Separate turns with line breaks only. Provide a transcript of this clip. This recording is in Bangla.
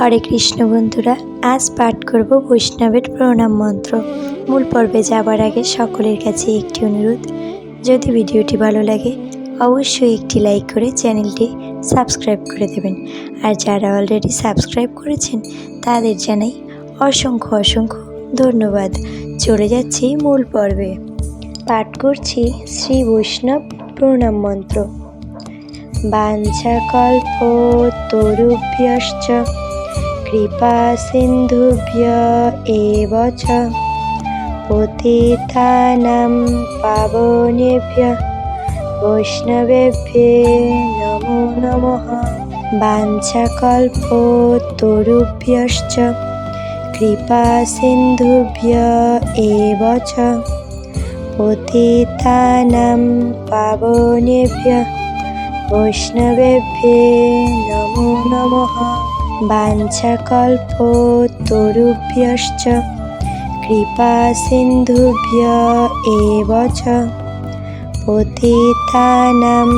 হরে কৃষ্ণ বন্ধুরা, আজ পাঠ করব বৈষ্ণবের প্রণাম মন্ত্র। মূল পর্বে যাবার আগে সকলের কাছে একটি অনুরোধ, যদি ভিডিওটি ভালো লাগে, অবশ্যই একটি লাইক করে চ্যানেলটি সাবস্ক্রাইব করে দেবেন। আর যারা অলরেডি সাবস্ক্রাইব করেছেন, তাদের জানাই অসংখ্য অসংখ্য ধন্যবাদ। চলে যাচ্ছি মূল পর্বে। পাঠ করছি শ্রী বৈষ্ণব প্রণাম মন্ত্র। বাঞ্ছাকল্প তরুভ্যশ্চ কৃপা সিন্ধুভ্য এব চ। পতিতানাং পাবনেভ্য। বৈষ্ণবেভ্যে নমো নমঃ। বাঞ্ছাকল্প তরুভ্যশ্চ কৃপা সিন্ধুভ্য এব চ। পতিতানাং পাবনেভ্য। বৈষ্ণবেভ্যে নমো নমঃ বাঞ্ছাকল্প তরুভ্যশ্চ কৃপা সিন্ধুভ্য এব নমো। পতিতানাং